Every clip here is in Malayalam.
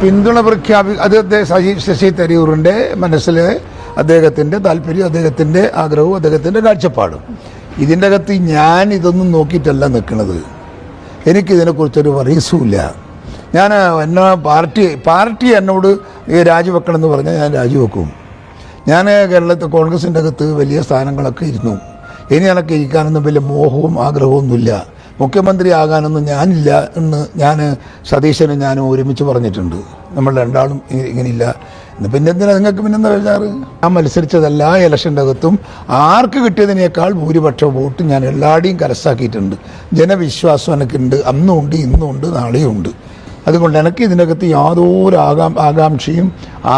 പിന്തുണ പ്രഖ്യാപി അത് ശശി ശശി തരൂറിന്റെ മനസ്സിലെ അദ്ദേഹത്തിന്റെ താല്പര്യം അദ്ദേഹത്തിന്റെ ആഗ്രഹവും അദ്ദേഹത്തിന്റെ കാഴ്ചപ്പാടും. ഇതിന്റെ അകത്ത് ഞാൻ ഇതൊന്നും നോക്കിയിട്ടല്ല നിൽക്കുന്നത്. എനിക്കിതിനെക്കുറിച്ചൊരു വറീസുമില്ല ഞാൻ എന്നെ പാർട്ടി പാർട്ടി എന്നോട് ഈ രാജിവെക്കണം എന്ന് പറഞ്ഞാൽ ഞാൻ രാജിവെക്കും ഞാൻ കേരളത്തിൽ കോൺഗ്രസിന്റെ അകത്ത് വലിയ സ്ഥാനങ്ങളൊക്കെ ഇരുന്നു. ഇനി എനിക്ക് ഇരിക്കാനൊന്നും വലിയ മോഹവും ആഗ്രഹമൊന്നുമില്ല മുഖ്യമന്ത്രി ആകാനൊന്നും ഞാനില്ല എന്ന് ഞാൻ സതീശനും ഞാനും ഒരുമിച്ച് പറഞ്ഞിട്ടുണ്ട്. നമ്മൾ രണ്ടാളും ഇങ്ങനെയില്ല. പിന്നെ എന്തിനാ നിങ്ങൾക്ക് പിന്നെ എന്താ വിചാറ് ഞാൻ മത്സരിച്ചതല്ല ഇലക്ഷന്റെ അകത്തും ആർക്ക് കിട്ടിയതിനേക്കാൾ ഭൂരിപക്ഷ വോട്ട് ഞാൻ എല്ലാവരുടെയും കരസ്ഥാക്കിയിട്ടുണ്ട്. ജനവിശ്വാസം എനിക്കുണ്ട്. അന്നും ഉണ്ട് ഇന്നും ഉണ്ട് നാളെയും ഉണ്ട് അതുകൊണ്ട് എനിക്ക് ഇതിനകത്ത് യാതൊരു ആകാം ആകാംക്ഷയും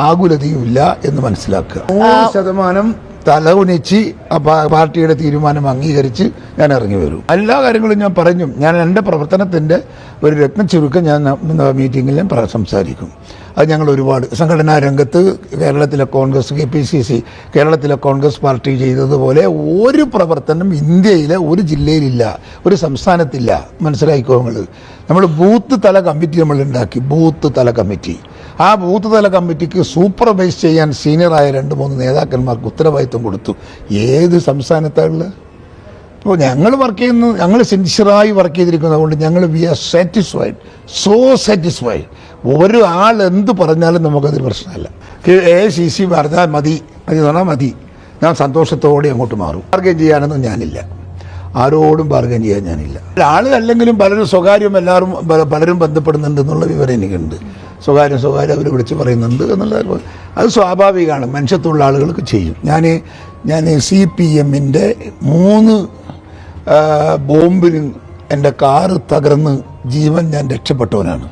ആകുലതയും ഇല്ല എന്ന് മനസ്സിലാക്കുക. നൂറ് ശതമാനം തലകുനിച്ച് ആ പാ- പാർട്ടിയുടെ തീരുമാനം അംഗീകരിച്ച് ഞാൻ ഇറങ്ങി വരും. എല്ലാ കാര്യങ്ങളും ഞാൻ പറഞ്ഞു. ഞാൻ എന്റെ പ്രവർത്തനത്തിന്റെ ഒരു രത്ന ചുരുക്കം ഞാൻ മീറ്റിങ്ങിൽ ഞാൻ സംസാരിക്കും. അത് ഞങ്ങൾ ഒരുപാട് സംഘടനാ രംഗത്ത് കേരളത്തിലെ Congress K P C C കേരളത്തിലെ കോൺഗ്രസ് പാർട്ടി ചെയ്തതുപോലെ ഒരു പ്രവർത്തനം ഇന്ത്യയിലെ ഒരു ജില്ലയിലില്ല ഒരു സംസ്ഥാനത്തില്ല. മനസ്സിലായിക്കോ നമ്മൾ നമ്മൾ ബൂത്ത് തല കമ്മിറ്റി നമ്മൾ ഉണ്ടാക്കി. ബൂത്ത് തല കമ്മിറ്റി. ആ ബൂത്ത് തല കമ്മിറ്റിക്ക് സൂപ്പർവൈസ് ചെയ്യാൻ സീനിയറായ രണ്ട് മൂന്ന് നേതാക്കന്മാർക്ക് ഉത്തരവാദിത്വം കൊടുത്തു. ഏത് സംസ്ഥാനത്താണുള്ളത്? ഇപ്പോൾ ഞങ്ങൾ വർക്ക് ചെയ്യുന്ന ഞങ്ങൾ സിൻസിയറായി വർക്ക് ചെയ്തിരിക്കുന്നത് കൊണ്ട് ഞങ്ങൾ we are satisfied so satisfied ഒരു ആൾ എന്ത് പറഞ്ഞാലും നമുക്കതിൽ പ്രശ്നമല്ല. എ സി സി പറഞ്ഞാൽ മതി. മതി പറഞ്ഞാൽ മതി. ഞാൻ സന്തോഷത്തോടെ അങ്ങോട്ട് മാറും. ബാർഗൈൻ ചെയ്യാനൊന്നും ഞാനില്ല. ആരോടും ബാർഗൈൻ ചെയ്യാൻ ഞാനില്ല. ആളുകളല്ലെങ്കിലും പലരും സ്വകാര്യം എല്ലാവരും പലരും ബന്ധപ്പെടുന്നുണ്ടെന്നുള്ള വിവരം എനിക്കുണ്ട്. സ്വകാര്യം സ്വകാര്യം അവർ വിളിച്ച് പറയുന്നുണ്ട് എന്നുള്ള അത് സ്വാഭാവികമാണ്. മനുഷ്യത്തുള്ള ആളുകൾക്ക് ചെയ്യും. ഞാൻ ഞാൻ സി പി എമ്മിന്റെ മൂന്ന് ബോംബിന് എന്റെ കാറ് തകർന്ന് ജീവൻ ഞാൻ രക്ഷപ്പെട്ടവനാണ്.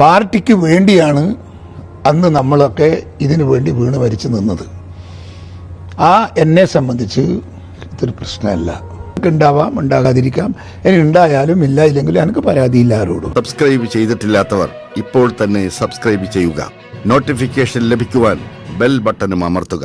പാർട്ടിക്ക് വേണ്ടിയാണ് അന്ന് നമ്മളൊക്കെ ഇതിനു വേണ്ടി വീണ് മരിച്ചു നിന്നത്. ആ എന്നെ സംബന്ധിച്ച് ഇതൊരു പ്രശ്നമല്ല. ഉണ്ടാവാം ഉണ്ടാകാതിരിക്കാം. ഇനി ഉണ്ടായാലും ഇല്ല ഇല്ലെങ്കിലും എനിക്ക് പരാതിയില്ല ആരോടും. സബ്സ്ക്രൈബ് ചെയ്തിട്ടില്ലാത്തവർ ഇപ്പോൾ തന്നെ സബ്സ്ക്രൈബ് ചെയ്യുക. നോട്ടിഫിക്കേഷൻ ലഭിക്കുവാൻ ബെൽ ബട്ടണും അമർത്തുക.